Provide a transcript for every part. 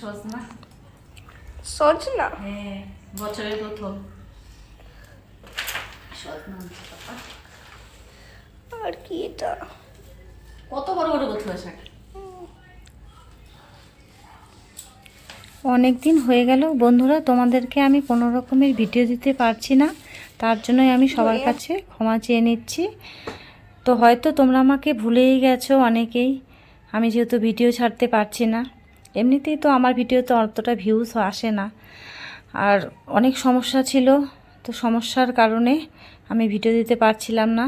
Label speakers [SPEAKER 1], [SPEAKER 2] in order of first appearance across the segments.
[SPEAKER 1] সজনা
[SPEAKER 2] সজনা
[SPEAKER 1] হ্যাঁ বছরের প্রথম সজনা আনছে পাপা।
[SPEAKER 2] আর কি এটা
[SPEAKER 1] কত বড় বড় বথুয়া শাক
[SPEAKER 3] অনেক দিন হয়ে গেল। বন্ধুরা তোমাদেরকে আমি কোনো রকমের ভিডিও দিতে পারছি না। তার জন্যই আমি সবার কাছে ক্ষমা চেয়ে নিচ্ছি। তো হয়তো তোমরা আমাকে ভুলেই গেছো অনেকেই। আমি যেহেতু ভিডিও ছাড়তে পারছি না। এমনিতেই তো আমার ভিডিওতে অতটা ভিউজ আসে না। আর অনেক সমস্যা ছিল, তো সমস্যার কারণে আমি ভিডিও দিতে পারছিলাম না।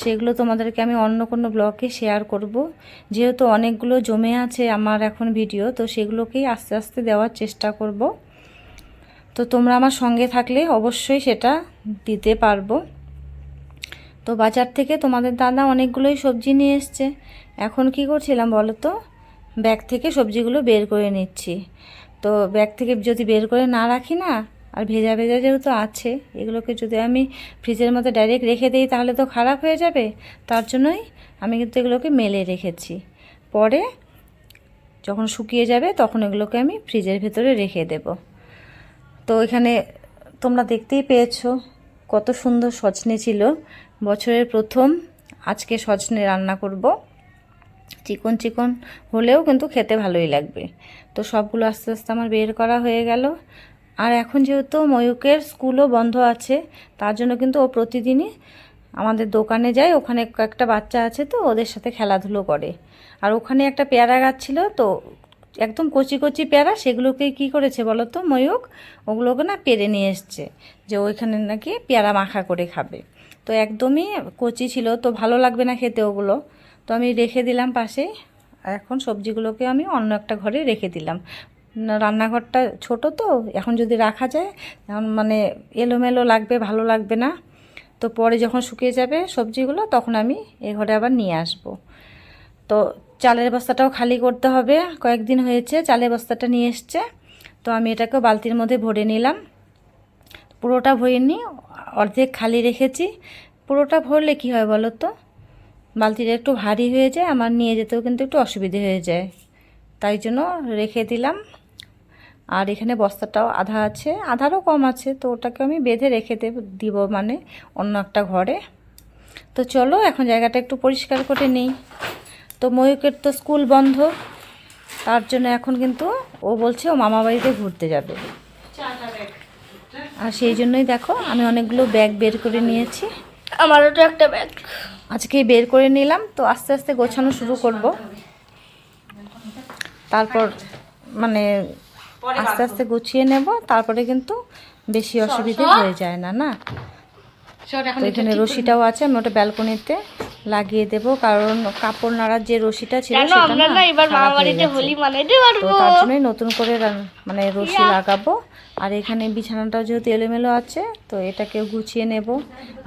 [SPEAKER 3] সেগুলো তোমাদেরকে আমি অন্য কোনো ব্লগে শেয়ার করব। যেহেতু অনেকগুলো জমে আছে আমার এখন ভিডিও তো সেগুলোকেই আস্তে আস্তে দেওয়ার চেষ্টা করব। তো তোমরা আমার সঙ্গে থাকলে অবশ্যই সেটা দিতে পারব। তো বাজার থেকে তোমাদের দাদা অনেকগুলোই সবজি নিয়ে এসছে। এখন কি করছিলাম বলো তো? ব্যাগ থেকে সবজিগুলো বের করে নিচ্ছি। তো ব্যাগ থেকে যদি বের করে না রাখি না, আর ভেজা ভেজা যেহেতু আছে, এগুলোকে যদি আমি ফ্রিজের মধ্যে ডাইরেক্ট রেখে দিই তাহলে তো খারাপ হয়ে যাবে। তার জন্যই আমি কিন্তু এগুলোকে মেলে রেখেছি। পরে যখন শুকিয়ে যাবে তখন এগুলোকে আমি ফ্রিজের ভেতরে রেখে দেব। তো এখানে তোমরা দেখতেই পেয়েছ কত সুন্দর সজনে ছিল। বছরের প্রথম আজকে সজনে রান্না করব। চিকন চিকন হলেও কিন্তু খেতে ভালোই লাগবে। তো সবগুলো আস্তে আস্তে আমার বের করা হয়ে গেল। আর এখন যেহেতু ময়ূকের স্কুলও বন্ধ আছে, তার জন্য কিন্তু ও প্রতিদিনই আমাদের দোকানে যায়। ওখানে একটা বাচ্চা আছে তো, ওদের সাথে খেলাধুলো করে। আর ওখানে একটা পেয়ারা গাছ ছিল তো, একদম কচি কচি পেয়ারা, সেগুলোকে কি করেছে বলো তো ময়ূক? ওগুলোকে না পেরে নিয়ে এসছে, যে ওইখানে নাকি পেয়ারা মাখা করে খাবে। তো একদমই কচি ছিল, তো ভালো লাগবে না খেতে ওগুলো। তো আমি রেখে দিলাম পাশে। এখন সবজিগুলোকে আমি অন্য একটা ঘরে রেখে দিলাম। রান্নাঘরটা ছোট তো, এখন যদি রাখা যায় মানে এলোমেলো লাগবে, ভালো লাগবে না। তো পরে যখন শুকিয়ে যাবে সবজিগুলো, তখন আমি এ ঘরে আবার নিয়ে আসব। তো চালের বস্তাটাও খালি করতে হবে। কয়েকদিন হয়েছে, চালের বস্তাটা নিয়ে এসছে। তো আমি এটাকে বালতির মধ্যে ভরে নিলাম। পুরোটা ভরিনি, অর্ধেক খালি রেখেছি। পুরোটা ভরলে কি হয় বলো তো? বালতিটা একটু ভারী হয়ে যায়, আমার নিয়ে যেতেও কিন্তু একটু অসুবিধে হয়ে যায়। তাই জন্য রেখে দিলাম। আর এখানে বস্তাটাও আধা আছে, আধারও কম আছে, তো ওটাকে আমি বেঁধে রেখে দেব মানে অন্য একটা ঘরে। তো চলো, এখন জায়গাটা একটু পরিষ্কার করে নিই। তো ময়ূকের তো স্কুল বন্ধ, তার জন্য এখন কিন্তু ও বলছে ও মামা বাড়িতে ঘুরতে যাবে। আর সেই জন্যই দেখো, আমি অনেকগুলো ব্যাগ বের করে নিয়েছি।
[SPEAKER 2] আমারও তো একটা ব্যাগ।
[SPEAKER 3] আজকেই বের করে নিলাম তো আস্তে আস্তে গোছানো শুরু করব। তারপর মানে আস্তে আস্তে গুছিয়ে নেব তারপরে কিন্তু বেশি অসুবিধে হয়ে যায় না না?
[SPEAKER 1] এখানে
[SPEAKER 3] রশিটাও আছে আমি ওটা ব্যালকনিতে লাগিয়ে দেব কারণ কাপড় নাড়ার যে রশিটা ছিল সেটা
[SPEAKER 2] আমরা
[SPEAKER 3] না
[SPEAKER 2] এবার। হোলি মানাইতে
[SPEAKER 3] তো
[SPEAKER 2] পারব
[SPEAKER 3] তার জন্যই নতুন করে মানে রশি লাগাবো। আর এখানে বিছানাটা যেহেতু এলোমেলো আছে তো এটাকে গুছিয়ে নেব।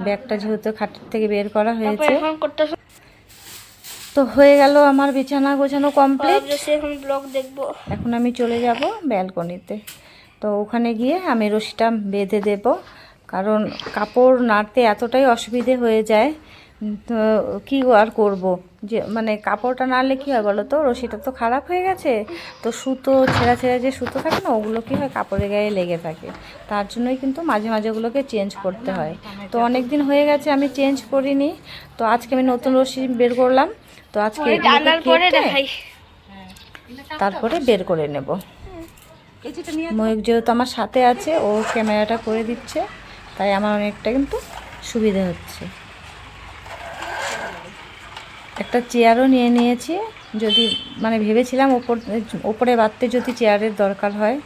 [SPEAKER 3] ব্যাগটা যেহেতু খাটের থেকে বের করা হয়েছে। তো হয়ে গেল আমার বিছানা গোছানো কমপ্লিট
[SPEAKER 2] এখন ব্লগ দেখব।
[SPEAKER 3] এখন আমি চলে যাব ব্যালকনিতে। তো ওখানে গিয়ে আমি রশিটা বেঁধে দেব কারণ কাপড় নাড়তে এতটাই অসুবিধে হয়ে যায় তো কী আর করব? যে মানে কাপড়টা নাড়লে কী হয় বলো তো? রশিটা তো খারাপ হয়ে গেছে। তো সুতো ছেঁড়া ছেঁড়া যে সুতো থাকে না ওগুলো কী হয় কাপড়ের গায়ে লেগে থাকে। তার জন্যই কিন্তু মাঝে মাঝে ওগুলোকে চেঞ্জ করতে হয়। তো অনেক দিন হয়ে গেছে আমি চেঞ্জ করিনি। তো আজকে আমি নতুন রশি বের করলাম। তো আজকে তারপরে বের করে নেব। ময়ূক যেহেতু আমার সাথে আছে ও ক্যামেরাটা করে দিচ্ছে। তাই আমার অনেকটা কিন্তু সুবিধা হচ্ছে। একটা চেয়ারও নিয়ে নিয়েছি। যদি মানে ভেবেছিলাম ওপর, ওপরে বাঁধতে যদি চেয়ারের দরকার হয়।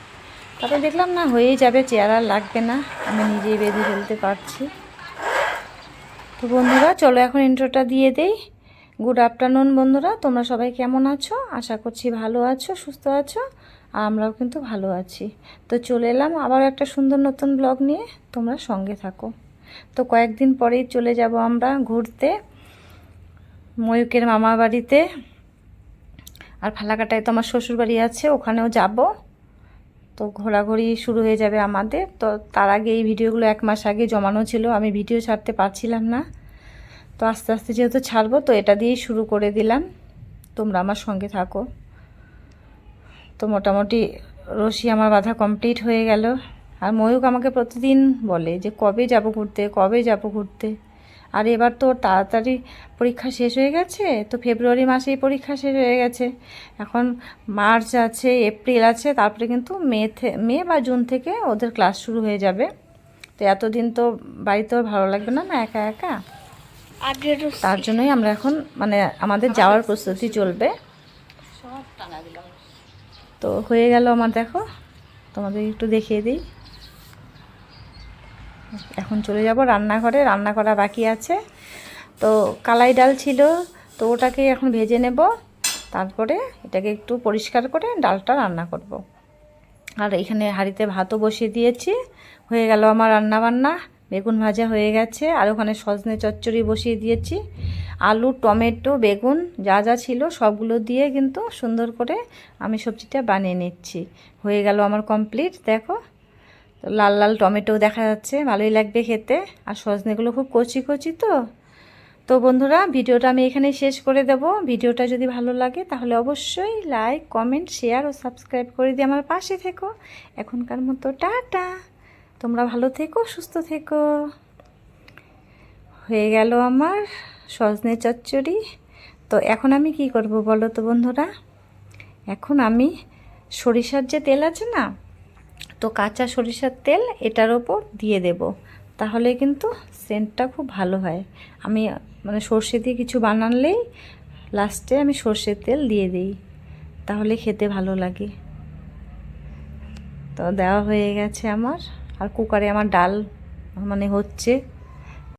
[SPEAKER 3] তারপর দেখলাম না, হয়েই যাবে চেয়ার আর লাগবে না। আমি নিজেই বেঁধে ফেলতে পারছি। তো বন্ধুরা, চলো এখন ইন্ট্রোটা দিয়ে দেই। গুড আফটারনুন বন্ধুরা, তোমরা সবাই কেমন আছো? আশা করছি ভালো আছো, সুস্থ আছো, আর আমরাও কিন্তু ভালো আছি। তো চলে এলাম আবার একটা সুন্দর নতুন ব্লগ নিয়ে, তোমরা সঙ্গে থাকো। তো কয়েকদিন পরেই চলে যাব আমরা ঘুরতে। ময়ূকের মামা বাড়িতে। আর ফালাকাটায় তো আমার শ্বশুর বাড়ি আছে, ওখানেও যাব। তো ঘোরাঘুরি শুরু হয়ে যাবে আমাদের। তো তার আগে এই ভিডিওগুলো এক মাস আগে জমানো ছিল, আমি ভিডিও ছাড়তে পারছিলাম না। তো আস্তে আস্তে যেহেতু ছাড়বো, তো এটা দিয়েই শুরু করে দিলাম। তোমরা আমার সঙ্গে থাকো। তো মোটামুটি রশি আমার বাধা কমপ্লিট হয়ে গেল। আর ময়ূক আমাকে প্রতিদিন বলে যে, কবে যাব ঘুরতে? কবে যাব ঘুরতে? আর এবার তো তাড়াতাড়ি পরীক্ষা শেষ হয়ে গেছে তো ফেব্রুয়ারি মাসেই পরীক্ষা শেষ হয়ে গেছে। এখন মার্চ আছে এপ্রিল আছে তারপরে কিন্তু মে থে- মে বা জুন থেকে ওদের ক্লাস শুরু হয়ে যাবে। তো এতদিন তো বাড়িতেও ভালো লাগবে না না একা একা? তার জন্যই আমরা এখন মানে আমাদের যাওয়ার প্রস্তুতি চলবে। তো হয়ে গেল আমার দেখো তোমাদের একটু দেখিয়ে দিই। এখন চলে যাব রান্নাঘরে, রান্না করা বাকি আছে। তো কালাই ডাল ছিল, তো ওটাকে এখন ভেজে নেব। তারপরে এটাকে একটু পরিষ্কার করে ডালটা রান্না করব। আর এখানে হাঁড়িতে ভাতও বসিয়ে দিয়েছি। হয়ে গেল আমার রান্না বান্না বেগুন ভাজা হয়ে গেছে। আর ওখানে সজনে চচ্চড়ি বসিয়ে দিয়েছি। আলু, টমেটো, বেগুন যা যা ছিল সবগুলো দিয়ে কিন্তু সুন্দর করে আমি সবজিটা বানিয়ে নিচ্ছি। হয়ে গেল আমার কমপ্লিট দেখো তো লাল লাল টমেটো দেখা যাচ্ছে, ভালোই লাগবে খেতে। আর সজনেগুলো খুব কচি কচি তো। তো বন্ধুরা, ভিডিওটা আমি এখানেই শেষ করে দেব। ভিডিওটা যদি ভালো লাগে তাহলে অবশ্যই লাইক, কমেন্ট, শেয়ার ও সাবস্ক্রাইব করে দিয়ে আমার পাশে থেকো। এখনকার মতো টাটা। তোমরা ভালো থেকো, সুস্থ থেকো। হয়ে গেল আমার সজনে চচ্চড়ি। তো এখন আমি কি করব বলো তো বন্ধুরা? এখন আমি সরিষার যে তেল আছে না তো কাঁচা সরিষার তেল এটার ওপর দিয়ে দেব। তাহলে কিন্তু সেন্টটা খুব ভালো হয়। আমি মানে সর্ষে দিয়ে কিছু বানালেই লাস্টে আমি সর্ষের তেল দিয়ে দিই। তাহলে খেতে ভালো লাগে। তো দেওয়া হয়ে গেছে আমার। আর কুকারে আমার ডাল মানে হচ্ছে।